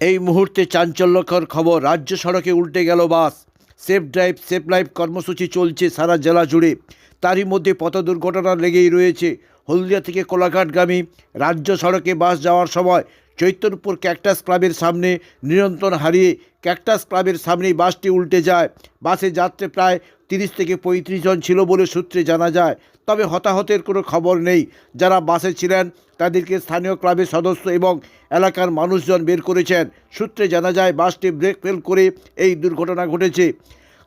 এই মুহূর্তে চাঞ্চল্যকর খবর, রাজ্য সড়কে উল্টে গেল bus. Safe drive, safe life কর্মসূচি চলছে সারা জেলা জুড়ে। তারই মধ্যে পথ দুর্ঘটনা লেগেই রয়েছে। হলদিয়া থেকে কোলাঘাটগামী রাজ্য সড়কে বাস যাওয়ার সময় চৈতন্যপুর ক্যাকটাস ক্লাবের সামনে নিয়ন্ত্রণ হারিয়ে ক্যাকটাস ক্লাবের সামনেই বাসটি উল্টে যায়। বাসে যাত্রী প্রায় তিরিশ থেকে পঁয়ত্রিশ জন ছিল বলে সূত্রে জানা যায়। তবে হতাহতের কোনো খবর নেই। যারা বাসে ছিলেন, তাদেরকে স্থানীয় ক্লাবের সদস্য এবং এলাকার মানুষজন বের করেছেন। সূত্রে জানা যায়, বাসটি ব্রেক ফেল করে এই দুর্ঘটনা ঘটেছে।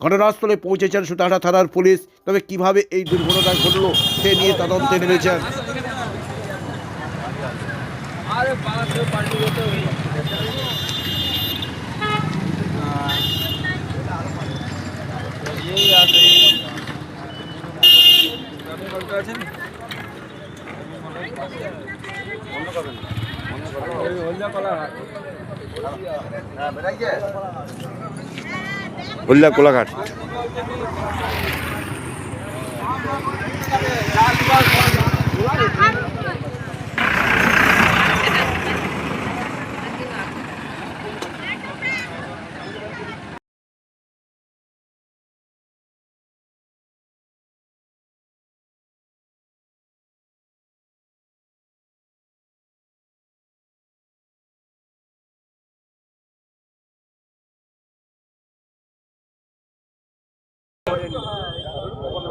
ঘটনাস্থলে পৌঁছেছেন সুতাহাটা থানার পুলিশ। তবে কীভাবে এই দুর্ঘটনা ঘটল, সে নিয়ে তদন্তে নেমেছেন। আরে বাস পাল্টি যেতে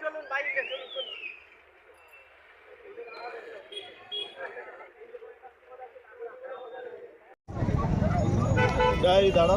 চলুন বাইরে চলুন চলুন এই দাঁড়া